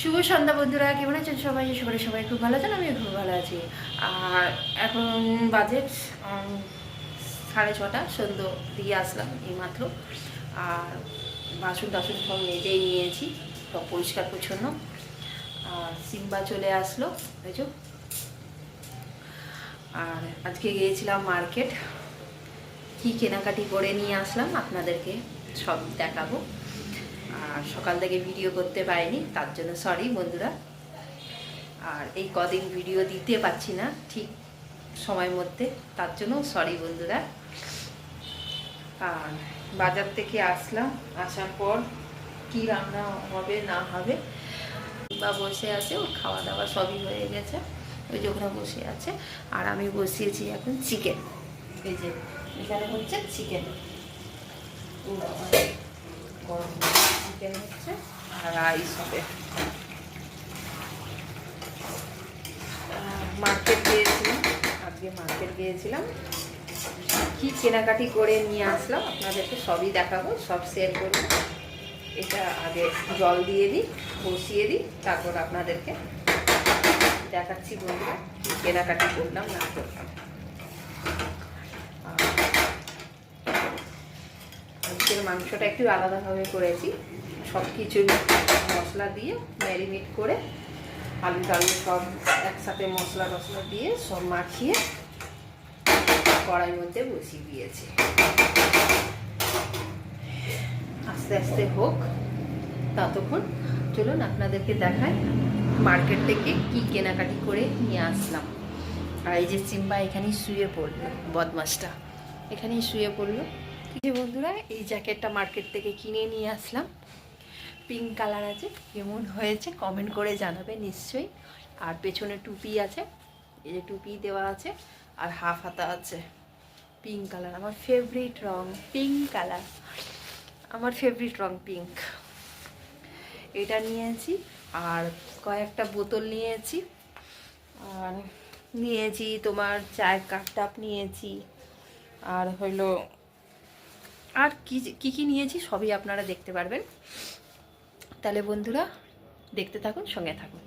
শুভ সন্ধ্যা বন্ধুরা, কেমন আছেন সবাই? সবাই সবাই খুব ভালো আছেন আমি খুব ভালো আছি। আর এখন বাজে সাড়ে ছটা, সন্ধ্যে দিয়ে আসলাম এইমাত্র। আর বাসন টাসন সব মেজেই নিয়েছি, সব পরিষ্কার পরিচ্ছন্ন। আর সিম্বা চলে আসলো বুঝো আর আজকে গিয়েছিলাম মার্কেট। কি কেনাকাটি করে নিয়ে আসলাম, আপনাদেরকে সব দেখাবো। সকাল থেকে ভিডিও করতে পারিনি, তার জন্য সরি বন্ধুরা। আর এই কদিন ভিডিও দিতে পারছি না, ঠিক সময় মধ্যে, তার জন্য সরি বন্ধুরা। আর বাজার থেকে আসলাম, আসার পর কি রান্না হবে, না হবে, বা বসে আছে, ওর খাওয়া দাওয়া সবই হয়ে গেছে, ওই যে ওখানে বসে আছে। আর আমি বসিয়েছি এখন চিকেন এই যে, এখানে হচ্ছে চিকেন গরম চিকেন হচ্ছে আর রাইস হবে। মার্কেট গিয়েছিলাম, আজকে মার্কেট গিয়েছিলাম। কি কেনাকাটি করে নিয়ে আসলাম আপনাদেরকে সবই দেখাবো, সব শেয়ার করব। এটা আগে জল দিয়ে দিই, বসিয়ে দিই, তারপর আপনাদেরকে দেখাচ্ছি বন্ধুরা, কেনাকাটি করলাম না করলাম। আজকের মাংসটা একটু আলাদাভাবে করেছি। সব কিছু মশলা দিয়ে ম্যারিনেট করে আলু টালু সব একসাথে মশলা টশলা দিয়ে সব মাখিয়ে কড়াইয়ের মধ্যে বসিয়ে দিয়েছি। আস্তে আস্তে হোক, ততক্ষণ চলুন আপনাদেরকে দেখায় মার্কেট থেকে কি কেনাকাটি করে নিয়ে আসলাম। আর এই যে সিম্বা এখানেই শুয়ে পড়ল বদমাসটা। এখানেই শুয়ে পড়ল। যে বন্ধুরা, এই জ্যাকেটটা মার্কেট থেকে কিনে নিয়ে আসলাম। পিঙ্ক কালার আছে, কেমন হয়েছে কমেন্ট করে জানাবে নিশ্চয়ই। আর পেছনে টুপি আছে, এই যে টুপি দেওয়া আছে, আর হাফ হাতা আছে। পিঙ্ক কালার, আমার ফেভারিট রং পিঙ্ক কালার। আমার ফেভারিট রং পিঙ্ক। এটা নিয়েছি, আর কয়েকটা বোতল নিয়েছি। আর নিয়েছি তোমার চায়ের কাপ টাপ নিয়েছি। আর হইল আর কি কি নিয়েছি সবই আপনারা দেখতে পারবেন। তাহলে বন্ধুরা, দেখতে থাকুন, সঙ্গে থাকুন।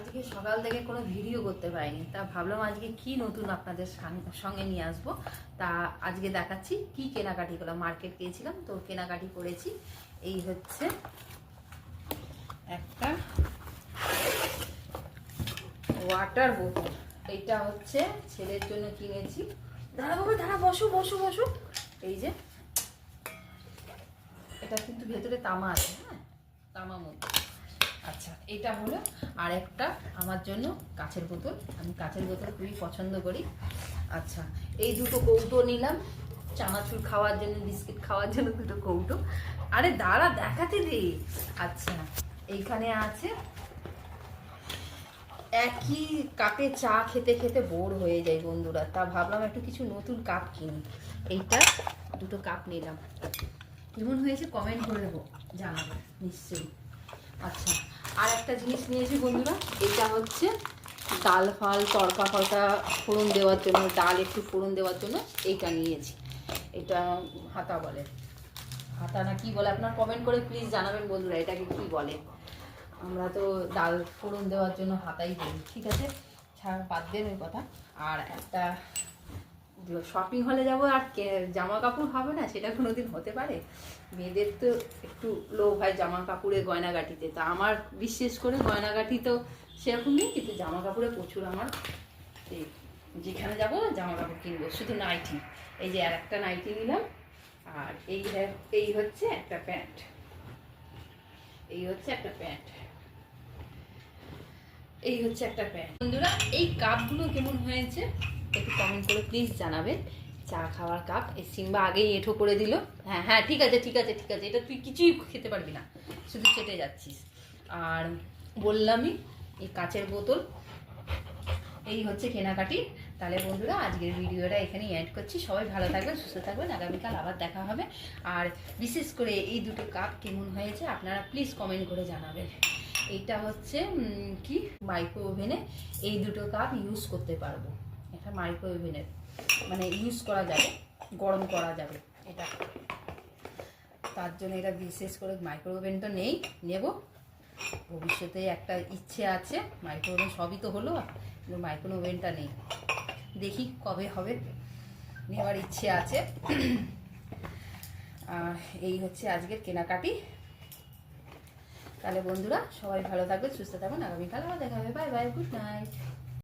আজকে সকাল থেকে কোনো ভিডিও করতে পারিনি, তা ভাবলাম আজকে কি নতুন আপনাদের সঙ্গে নিয়ে আসব। তা আজকে দেখাচ্ছি কি কেনাকাটি করলাম, মার্কেট গিয়েছিলাম, তো কেনাকাটি করেছি। এই হচ্ছে একটা ওয়াটার বোতল এইটা হচ্ছে ছেলের জন্য কিনেছি। দাঁড়া বাবা, দাঁড়া, বসো বসো বসো। এই যে এটা কিন্তু ভেতরে তামা আছে হ্যাঁ? তামা মধ্যে। আচ্ছা এটা হলো আর একটা আমার জন্য কাছের বোতল। আমি কাছের বোতল খুবই পছন্দ করি। আচ্ছা এই দুটো কৌটো নিলাম। চানাচুর খাওয়ার জন্য, বিস্কিট খাওয়ার জন্য দুটো কৌটো। আরে, দাঁড়া, দেখাতে দে। আচ্ছা এইখানে আছে একই কাপে চা খেতে খেতে বোর হয়ে যায় বন্ধুরা। তা ভাবলাম একটু কিছু নতুন কাপ কিনি। এইটা দুটো কাপ নিলাম। কেমন হয়েছে কমেন্ট করে দেবো, জানাব, নিশ্চয়ই। আচ্ছা আর একটা জিনিস নিয়েছি বন্ধুরা, এটা হচ্ছে ডাল ফাল তড়কা ফরকা ফোড়ন দেওয়ার জন্য, ডাল একটু ফোড়ন দেওয়ার জন্য এইটা নিয়েছি। এটা হাতা বলে। হাতা না কি বলে আপনার কমেন্ট করে প্লিজ জানাবেন বন্ধুরা, এটাকে কি বলে? আমরা তো ডাল ফোড়ন দেওয়ার জন্য হাতাই বলি, ঠিক আছে? ছাড়, বাদ দেন ওই কথা। আর একটা শপিং হলে যাব আর জামা কাপড় হবে না, সেটা কোনোদিন হতে পারে? মেয়েদের তো একটু লোভ হয় জামা কাপড়ে গয়নাগাটিতে। তা আমার বিশেষ করে গয়নাগাটি তো সেরকম নেই, কিন্তু জামা কাপড়ে প্রচুর আমার এই যেখানে যাব জামা কাপড় কিনবো, শুধু নাইটি। এই যে আর একটা নাইটি নিলাম, আর এই এই হচ্ছে একটা প্যান্ট। এই হচ্ছে একটা প্যান্ট। এই হচ্ছে একটা প্যান্ট। বন্ধুরা, এই কাপগুলো কেমন হয়েছে? একটু কমেন্ট করে প্লিজ জানাবেন। চা খাওয়ার কাপ এই সিম্বা আগেই এঁঠো করে দিল। হ্যাঁ হ্যাঁ ঠিক আছে ঠিক আছে ঠিক আছে, এটা তুই কিছুই খেতে পারবি না, শুধু চেটে যাচ্ছিস। আর বললামই, এই কাচের বোতল, এই হচ্ছে কেনাকাটি। তাহলে বন্ধুরা, আজকের ভিডিওটা এখানেই অ্যাড করছি। সবাই ভালো থাকবেন, সুস্থ থাকবেন, আগামীকাল আবার দেখা হবে। আর বিশেষ করে এই দুটো কাপ কেমন হয়েছে, আপনারা প্লিজ কমেন্ট করে জানাবেন। এইটা হচ্ছে কি? মাইক্রো ওভেনে এই দুটো কাপ ইউজ করতে পারব। এটা মাইক্রো ওভেনের মানে ইউজ করা যাবে, গরম করা যাবে এটা। তার জন্য এটা বিশেষ করে মাইক্রো ওভেন তো নেই, নেব। ভবিষ্যতে একটা ইচ্ছে আছে মাইক্রো ওভেন সবই তো হলো, কিন্তু মাইক্রো ওভেনটা নেই। দেখি কবে হবে, নেওয়ার ইচ্ছে আছে। আর এই হচ্ছে আজকের কেনাকাটি। তাহলে বন্ধুরা, সবাই ভালো থাকবে সুস্থ থাকবেন আগামীকাল আবার দেখা হবে। Bye bye good night